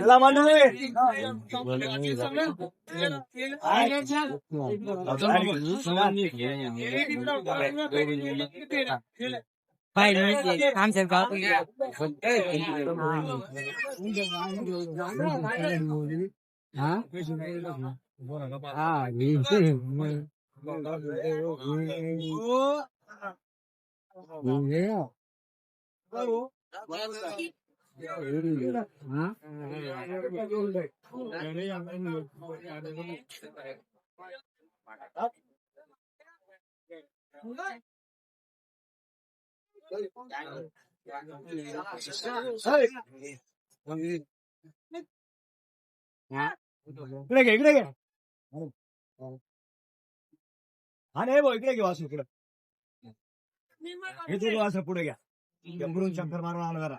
làm ăn đi. Vậy thì tham xem có. Hả? À, nhìn thấy Nhìn thấy không? इकडे घे इकडे घे हा नाही भाऊ इकडे घे वासू इकडे हे तू वासू पुढे घ्या गंभरून चक्कर मारून आला जरा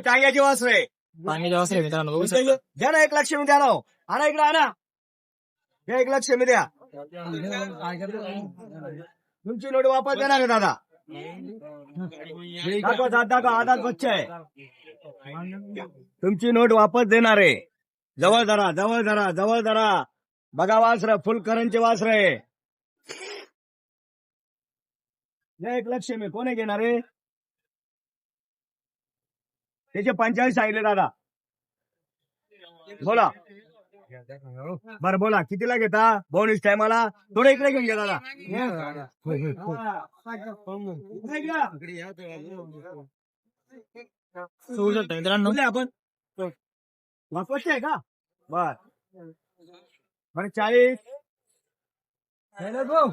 टांग्याची वास वास द्या टांग्याची रे मित्रांनो बघू द्या ना एक लक्ष्मी द्या ना आणा इकडे आणा द्या एक लक्ष्मी द्या तुमची नोट वापस देणार दादा दाखवा दादा दाखवा आधार आहे. तुमची नोट वापस देणार आहे जवळ धरा जवळ धरा जवळ धरा. बघा वासर फुल करंचे वासर आहे. या एक लक्ष मी. कोणी घेणार? आहे त्याचे पंचाळीस सांगितले दादा. बोला. बर बोला. कितीला घेता? बोनस टायमाला थोडं इकडे घेऊन घ्या दादा. आपण. वापस आहे का? बर. बर चाळीस. भाऊ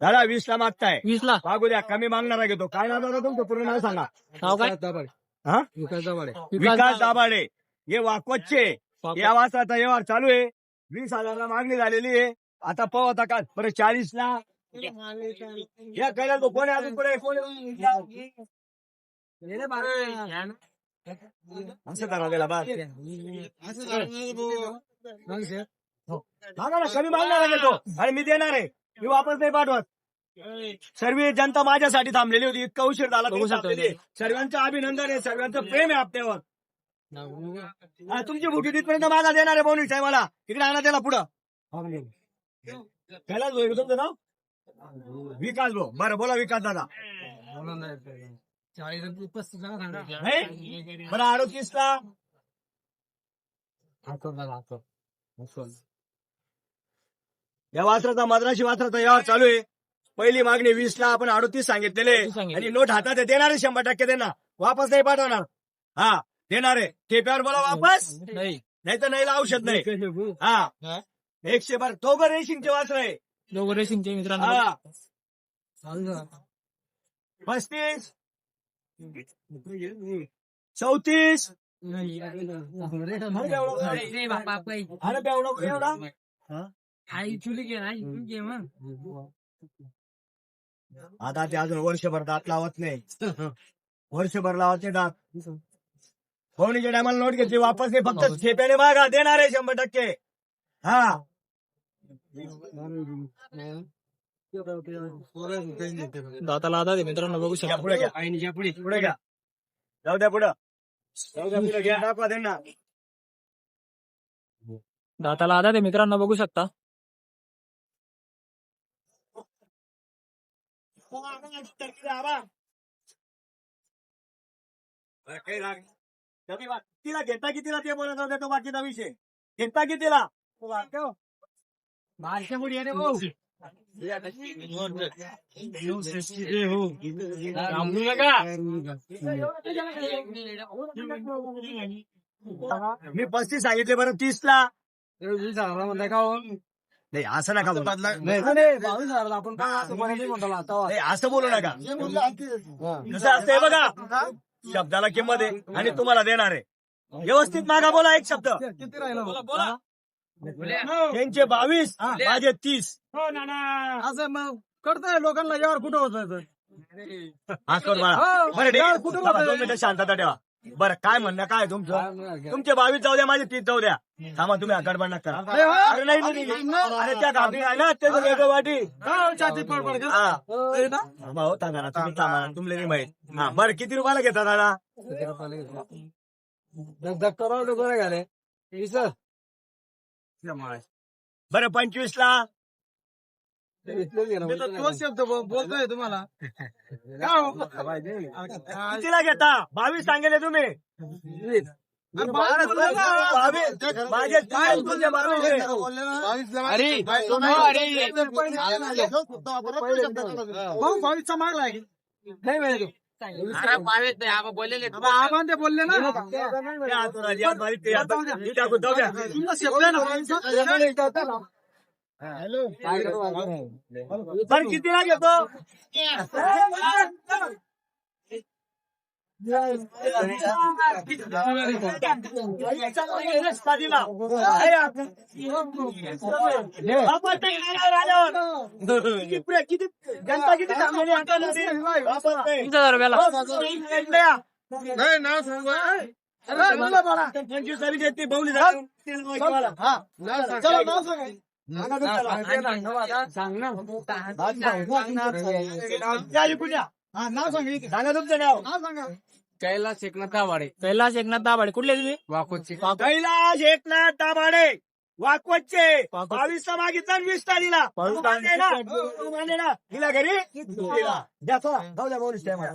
दादा वीस ला मागताय. वीस ला. मागू द्या कमी मागणारा घेतो. काय नाव दादा तुमचं? पूर्ण नाव सांगा. नाव काय? हा? विकास दाभाडे. हे वाकोचे. या वाजता व्यवहार चालू आहे. वीस हजारला मागणी झालेली आहे. आता पाहू आता का परत चाळीस ला. या कैला तो कोण अजून पुढे? कोण? असं करा त्याला कमी मागणार आहे तो आणि मी देणार आहे. मी वापस नाही पाठवत. सर्व जनता माझ्यासाठी थांबलेली होती. इतका उशीर झाला. सर्वांचं अभिनंदन आहे. सर्वांचं प्रेम आहे आपल्यावर. तुमची भुकी तिथपर्यंत मागा देणार आहे बोनी साहेबाला इकडे आणा त्याला पुढं. त्याला तुमचं नाव? विकास भाऊ. बरं बोला विकास दादा? बरं अडोतीस ला या वासराचा मद्राशी वासराचा व्यवहार चालू आहे. पहिली मागणी वीस ला आपण अडोतीस सांगितलेले. सांगितले. आणि नोट हातात. देणार आहे शंभर टक्के त्यांना वापस नाही पाठवणार. हा देणार आहे. ठेप्यावर बोला वापस. नाही. नाही तर नाही. औषध नाही हा. एकशे बार. तो गर रेसिंगचे वासर आहे. दोघं रेसिंगचे मित्रांनो. हा. पस्तीस. चौतीस. अरे आता ते अजून वर्षभर दात लावत नाही. वर्षभर लावत नाही दात. कोणीच्या टायमाला नोट घेतली वापस नाही फक्त ठेप्याने मागा देणार आहे शंभर टक्के. हा. दाताला आधा दे मित्रांनो बघू शकता. पुढे घ्या. पुढे घ्या. जाऊ द्या पुढं. जाऊ द्या पुढे. घ्या दाखवा त्यांना. दाताला आधा दे मित्रांनो बघू शकता. तिला घेता कितीला ते बोलत होते तो बाकीचा विषय घेता कितीला मी पस्तीस सांगितले बरं तीस ला नाही असं नका बोलू. नाही, असं बोलू नका. कसं असतंय बघा शब्दाला किंमत आहे आणि तुम्हाला देणार आहे. व्यवस्थित मागा बोला एक शब्द. किती राहिलं? त्यांचे बावीस माझे तीस. असं मग कळतंय लोकांना यावर कुठं होत हा कर बाळा. हो, बरं ठीक आहे. कुठं? दोन मिनिटं शांतता ठेवा. बरं काय म्हणणं काय तुमचं? तुमचे बावीस जाऊ द्या माझे तीस जाऊ द्या. थांबा तुम्ही आकडबड करा. हो. अरे नाही. अरे त्या गाठी आहे ना त्याचं वेगळं वाटी. हा थांबा हो तुम्ही थांबा. तुमले नाही माहीत. हा बरं किती रुपयाला घेता दादा? बरं घाले. बरं पंचवीस ला तोच शब्द बोल- बोलतोय तुम्हाला. कितीला घेता? बावीस सांगेले तुम्ही. बावीस माझे तीस, तुझे बावीस. आहे. भाऊ बावीसचा मागला आहे. की? नाही माहिती आव्हान ते बोलले ना. त्या हातून आली, या बारीक ते आता- मी टाकून जाऊ द्या. तुमचा शब्द आहे ना. बावीसचा? कितीला घेतो किती जनता नाही. ना सांगू. पंचवीस तारीख येते बहुली झाली. तेल माहितीवाला. चला, नाव सांगा. हा, नाव सांगा तुमचं नाव. नाव सांगा. कैलास एकनाथ दाभाडे कुठले तुम्ही? कैलास एकनाथ दाभाडे वाकवतचे बावीस मागितला आणि वीस ना हिला घरी? हिला. द्या चला जाऊ द्या बोलूच टायमाला.